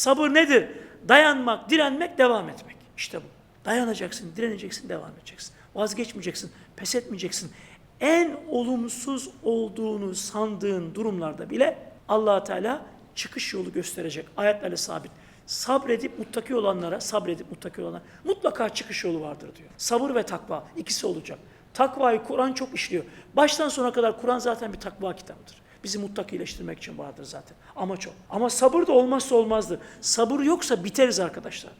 Sabır nedir? Dayanmak, direnmek, devam etmek. İşte bu. Dayanacaksın, direneceksin, devam edeceksin. Vazgeçmeyeceksin, pes etmeyeceksin. En olumsuz olduğunu sandığın durumlarda bile allah Teala çıkış yolu gösterecek. Ayetlerle sabit. Sabredip muttaki olanlara, sabredip muttaki olanlara mutlaka çıkış yolu vardır diyor. Sabır ve takva ikisi olacak. Takvayı Kur'an çok işliyor. Baştan sona kadar Kur'an zaten bir takva kitabıdır. Bizi muttakileştirmek için vardır zaten. Amaç o. Ama sabır da olmazsa olmazdı. Sabır yoksa biteriz arkadaşlar.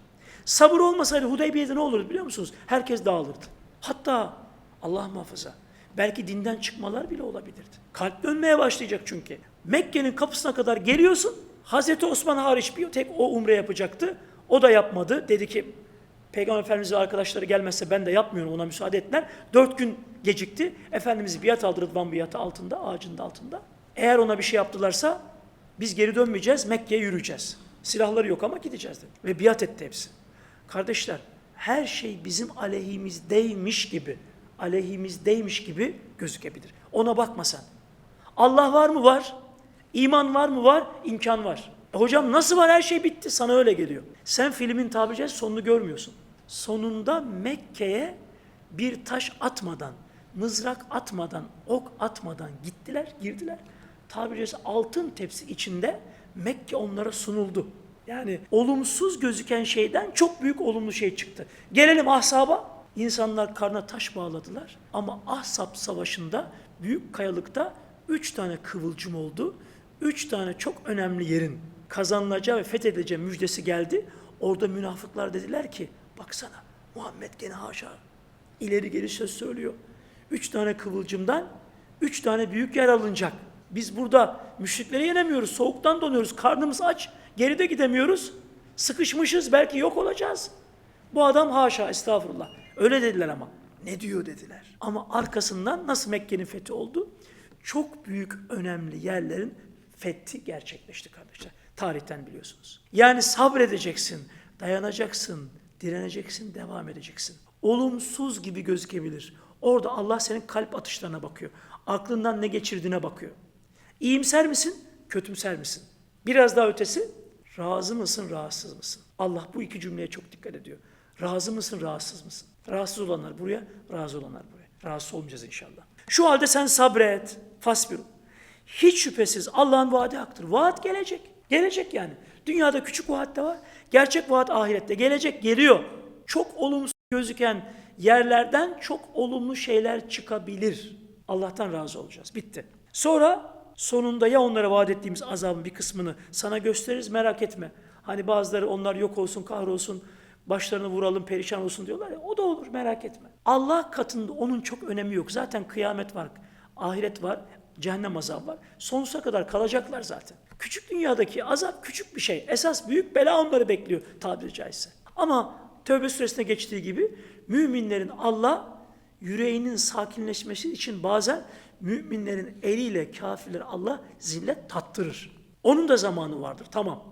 Sabır olmasaydı Hudeybiye'de ne olurdu biliyor musunuz? Herkes dağılırdı. Hatta Allah muhafaza belki dinden çıkmalar bile olabilirdi. Kalp dönmeye başlayacak çünkü. Mekke'nin kapısına kadar geliyorsun. Hazreti Osman hariç bir tek o umre yapacaktı. O da yapmadı. Dedi ki Peygamber Efendimiz ve arkadaşları gelmezse ben de yapmıyorum ona müsaade ettiler. Dört gün gecikti. Efendimiz biat aldı Rıdvan biatı altında, ağacın da altında. Eğer ona bir şey yaptılarsa biz geri dönmeyeceğiz, Mekke'ye yürüyeceğiz. Silahları yok ama gideceğiz dedi. Ve biat etti hepsi. Kardeşler her şey bizim aleyhimizdeymiş gibi, aleyhimizdeymiş gibi gözükebilir. Ona bakma sen. Allah var mı? Var. İman var mı? Var. İmkan var. E hocam nasıl var? Her şey bitti. Sana öyle geliyor. Sen filmin tabiri caizse sonunu görmüyorsun. Sonunda Mekke'ye bir taş atmadan, mızrak atmadan, ok atmadan gittiler, girdiler. Tabiri caizse altın tepsi içinde Mekke onlara sunuldu. Yani olumsuz gözüken şeyden çok büyük olumlu şey çıktı. Gelelim Ahzab'a. İnsanlar karnına taş bağladılar ama Ahzab savaşında büyük kayalıkta üç tane kıvılcım oldu. Üç tane çok önemli yerin kazanılacağı ve fethedileceği müjdesi geldi. Orada münafıklar dediler ki baksana Muhammed gene haşa ileri geri söz söylüyor. Üç tane kıvılcımdan üç tane büyük yer alınacak. Biz burada müşrikleri yenemiyoruz. Soğuktan donuyoruz. Karnımız aç. Geride gidemiyoruz. Sıkışmışız. Belki yok olacağız. Bu adam haşa estağfurullah. Öyle dediler ama. Ne diyor dediler. Ama arkasından nasıl Mekke'nin fethi oldu? Çok büyük önemli yerlerin fethi gerçekleşti kardeşler. Tarihten biliyorsunuz. Yani sabredeceksin, dayanacaksın, direneceksin, devam edeceksin. Olumsuz gibi gözükebilir. Orada Allah senin kalp atışlarına bakıyor. Aklından ne geçirdiğine bakıyor. İyimser misin, kötümser misin? Biraz daha ötesi, razı mısın, rahatsız mısın? Allah bu iki cümleye çok dikkat ediyor. Razı mısın, rahatsız mısın? Rahatsız olanlar buraya, razı olanlar buraya. Rahatsız olmayacağız inşallah. Şu halde sen sabret, fasbiru. Hiç şüphesiz Allah'ın vaadi haktır. Vaat gelecek. Gelecek yani. Dünyada küçük vaat de var. Gerçek vaat ahirette. Gelecek, geliyor. Çok olumsuz gözüken yerlerden çok olumlu şeyler çıkabilir. Allah'tan razı olacağız. Bitti. Sonra sonunda ya onlara vaat ettiğimiz azabın bir kısmını sana gösteririz merak etme. Hani bazıları onlar yok olsun kahrolsun başlarını vuralım perişan olsun diyorlar ya o da olur merak etme. Allah katında onun çok önemi yok. Zaten kıyamet var, ahiret var, cehennem azabı var. Sonsuza kadar kalacaklar zaten. Küçük dünyadaki azap küçük bir şey. Esas büyük bela onları bekliyor tabiri caizse. Ama Tövbe suresine geçtiği gibi müminlerin Allah yüreğinin sakinleşmesi için bazen müminlerin eliyle kafirleri Allah zillet tattırır. Onun da zamanı vardır tamam.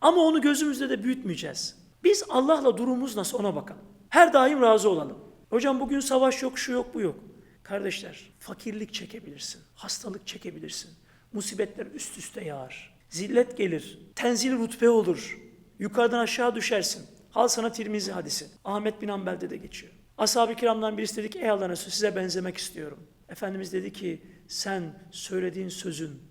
Ama onu gözümüzde de büyütmeyeceğiz. Biz Allah'la durumumuz nasıl ona bakalım. Her daim razı olalım. Hocam bugün savaş yok, şu yok, bu yok. Kardeşler, fakirlik çekebilirsin, hastalık çekebilirsin. Musibetler üst üste yağar. Zillet gelir, tenzil rutbe olur. Yukarıdan aşağı düşersin. Al sana Tirmizi hadisi. Ahmet bin Hanbel'de de geçiyor. Ashab-ı kiramdan birisi dedi ki ey Allah'ın Resulü size benzemek istiyorum. Efendimiz dedi ki sen söylediğin sözün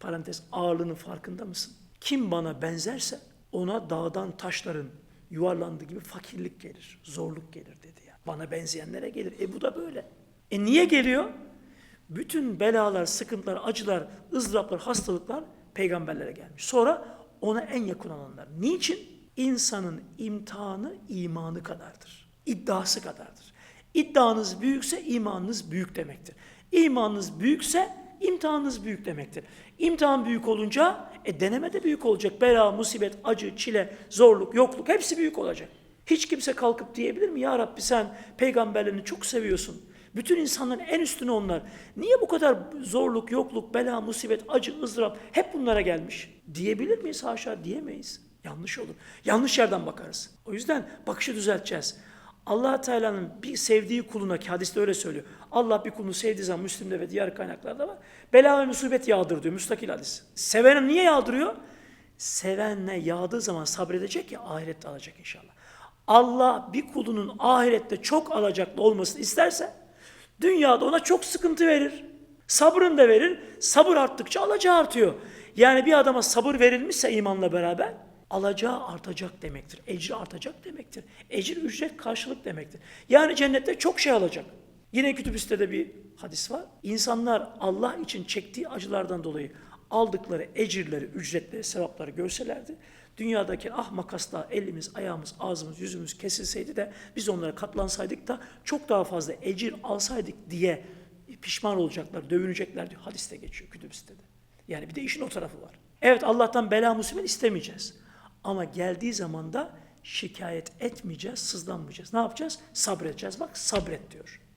parantez ağırlığının farkında mısın? Kim bana benzerse ona dağdan taşların yuvarlandığı gibi fakirlik gelir, zorluk gelir dedi ya. Bana benzeyenlere gelir. E bu da böyle. E niye geliyor? Bütün belalar, sıkıntılar, acılar, ızdıraplar, hastalıklar peygamberlere gelmiş. Sonra ona en yakın olanlar. Niçin? İnsanın imtihanı imanı kadardır. İddiası kadardır. İddianız büyükse imanınız büyük demektir. İmanınız büyükse imtihanınız büyük demektir. İmtihan büyük olunca e, deneme de büyük olacak. Bela, musibet, acı, çile, zorluk, yokluk hepsi büyük olacak. Hiç kimse kalkıp diyebilir mi? Ya Rabbi sen peygamberlerini çok seviyorsun. Bütün insanların en üstüne onlar. Niye bu kadar zorluk, yokluk, bela, musibet, acı, ızdırap hep bunlara gelmiş? Diyebilir miyiz? Haşa diyemeyiz. Yanlış olur. Yanlış yerden bakarız. O yüzden bakışı düzelteceğiz. Allah Teala'nın bir sevdiği kuluna ki hadiste öyle söylüyor. Allah bir kulunu sevdiği zaman Müslim'de ve diğer kaynaklarda var. Bela ve musibet yağdır diyor müstakil hadis. Sevene niye yağdırıyor? sevenle yağdığı zaman sabredecek ya ahirette alacak inşallah. Allah bir kulunun ahirette çok alacaklı olmasını isterse dünyada ona çok sıkıntı verir. Sabrını da verir. Sabır arttıkça alacağı artıyor. Yani bir adama sabır verilmişse imanla beraber alacağı artacak demektir. Ecri artacak demektir. Ecir ücret karşılık demektir. Yani cennette çok şey alacak. Yine kütüb bir hadis var. İnsanlar Allah için çektiği acılardan dolayı aldıkları ecirleri, ücretleri, sevapları görselerdi. Dünyadaki ah makasla elimiz, ayağımız, ağzımız, yüzümüz kesilseydi de biz onlara katlansaydık da çok daha fazla ecir alsaydık diye pişman olacaklar, dövünecekler diyor. Hadiste geçiyor kütüb sitede. Yani bir de işin o tarafı var. Evet Allah'tan bela musibet istemeyeceğiz. Ama geldiği zaman da şikayet etmeyeceğiz, sızlanmayacağız. Ne yapacağız? Sabredeceğiz. Bak sabret diyor.